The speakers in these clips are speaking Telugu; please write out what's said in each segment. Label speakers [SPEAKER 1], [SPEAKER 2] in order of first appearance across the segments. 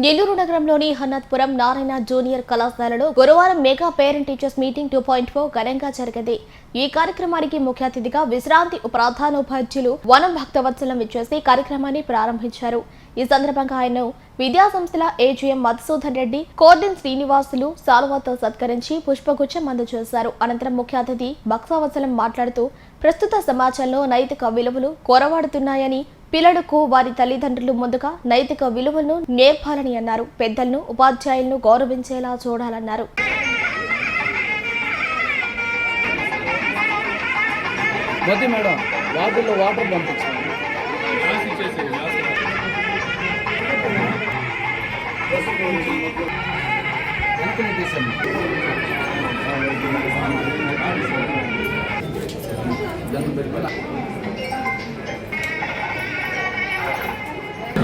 [SPEAKER 1] నెల్లూరు నగరంలోని హన్నత్పురం నారాయణ జూనియర్ కళాశాలలో గురువారం mega parent teachers meeting two point four ఘనంగా జరిగింది. ఈ కార్యక్రమానికి ముఖ్య అతిథిగా విశ్రాంతి ప్రధానోపాధ్యులు వనం భక్తవత్సలం ఇచ్చేసి కార్యక్రమాన్ని ప్రారంభించారు. ఈ సందర్భంగా ఆయన విద్యా సంస్థల ఏజీఎం మధుసూదన్ రెడ్డి కోర్డెన్ శ్రీనివాసులు సాల్వాతో సత్కరించి పుష్పగుచ్చం అందజేశారు. అనంతరం ముఖ్య అతిథి భక్తవత్సలం మాట్లాడుతూ ప్రస్తుత సమాజంలో నైతిక విలువలు కొరవాడుతున్నాయని పిల్లలకు వారి తల్లిదండ్రులు ముందుగా నైతిక విలువలను నేర్పాలని అన్నారు. పెద్దలను ఉపాధ్యాయులను గౌరవించేలా చూడాలన్నారు.
[SPEAKER 2] మధ్య మేడం వాటర్లో వాటర్ పంపించండి. వెనక్కి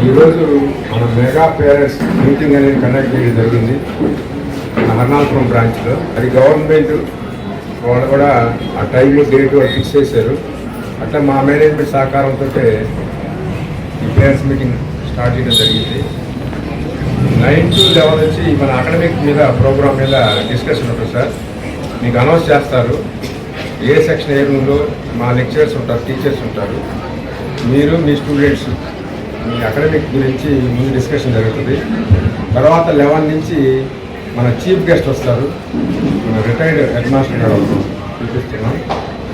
[SPEAKER 3] ఈరోజు మన మెగా పేరెంట్స్ మీటింగ్ అనేది కండక్ట్ చేయడం జరిగింది. మన బ్రాంచ్లో. అది గవర్నమెంట్ వాళ్ళు కూడా ఆ టైంలో డేట్ వాళ్ళు ఫిక్స్ చేశారు. అట్లా మా మేనేజ్మెంట్ సహకారంతో ఈ పేరెంట్స్ మీటింగ్ స్టార్ట్ చేయడం జరిగింది. నైన్ టు లెవెన్ వచ్చి మన అకాడమిక్ మీద ప్రోగ్రామ్ మీద డిస్కషన్ ఉంటుంది సార్. మీకు అనౌన్స్ చేస్తారు. ఏ సెక్షన్ ఏ రూమ్లో మా లెక్చరర్స్ ఉంటారు టీచర్స్ ఉంటారు. మీరు మీ స్టూడెంట్స్ మీ అకాడమిక్ గురించి ముందు డిస్కషన్ జరుగుతుంది. తర్వాత లెవెన్ నుంచి మన చీఫ్ గెస్ట్ వస్తారు. మన రిటైర్డ్ హెడ్ మాస్టర్ గారు పిలిపిస్తున్నాం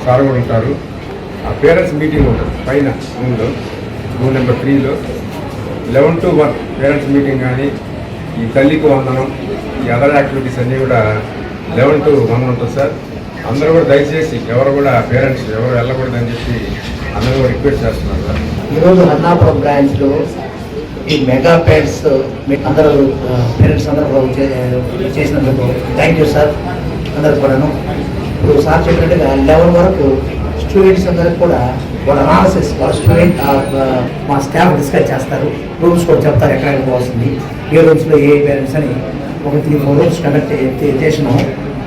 [SPEAKER 3] సార్ కూడా ఉంటారు. ఆ పేరెంట్స్ మీటింగ్ ఉంటుంది. పైన రూమ్లో రూమ్ నెంబర్ త్రీలో eleven two one parents meeting కానీ ఈ తల్లికి వందనం ఈ అదర్ యాక్టివిటీస్ అన్నీ కూడా లెవెన్ టు వన్ ఉంటుంది సార్. అందరూ కూడా దయచేసి ఎవరు కూడా పేరెంట్స్ ఎవరు వెళ్ళకూడదని చెప్పి అందరూ రిక్వెస్ట్ చేస్తున్నారు. సార్
[SPEAKER 4] ఈరోజు హర్నాపురం బ్రాంచ్లో ఈ మెగా పేరెంట్స్ మీ అందరూ పేరెంట్స్ అందరూ చేసినందుకు థ్యాంక్ యూ సార్ అందరు కూడాను. ఇప్పుడు సార్ చెప్పినట్టుగా లెవెన్ వరకు స్టూడెంట్స్ అందరికి కూడా వాళ్ళ అనాలసిస్ వాళ్ళ స్టూడెంట్ మా స్టాఫ్ డిస్కస్ చేస్తారు. రూమ్స్ కూడా చెప్తారు ఎక్కడ పోవాల్సింది ఏ రూమ్స్లో ఏ పేరెంట్స్ అని. ఒక త్రీ ఫోర్ రూమ్స్ కండక్ట్ చేసినాం చేసినాము.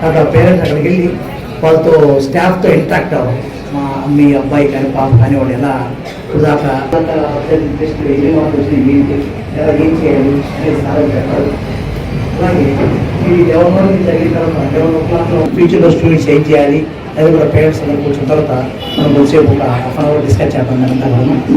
[SPEAKER 4] అక్కడ పేరెంట్స్ అక్కడికి వెళ్ళి వాళ్ళతో స్టాఫ్తో ఇంటరాక్ట్ అవ్వాలి మా మీ అబ్బాయి కానీ పాప కానీ వాళ్ళు ఎలా కుదాక దాకా టెస్ట్ ఏ ఏంటి ఎలా ఏం చేయాలి అనేది సార్ చెప్పారు. అలాగే ఈ లెవెన్ జరిగిన తర్వాత లెవెన్ ఓ ఫ్యూచర్లో స్టూడెంట్స్ ఏం చేయాలి అది కూడా పేరెంట్స్ అందరూ కూర్చున్న తర్వాత మనం కొద్దిసేపు ఒక హాఫ్ అన్ అవర్ డిస్కస్ చేద్దాం దాని